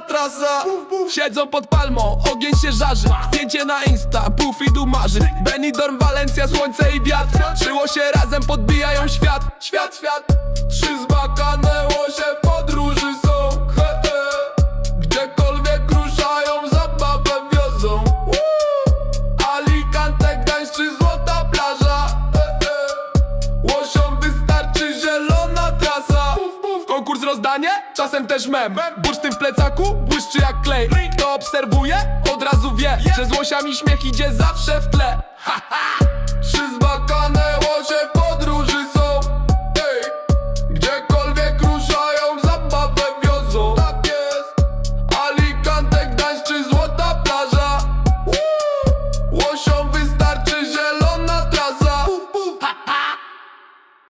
trasa buf, buf. Siedzą pod palmą, ogień się żarzy. Zdjęcie na Insta, puf i dumarzy. Benidorm, Walencja, słońce i wiatr. Szyło się razem, podbijają świat. Świat, świat. Rozdanie? Czasem też mem Bursztyn w plecaku? Błyszczy jak klej Kto obserwuje? Od razu wie Że z łosiami śmiech idzie zawsze w tle.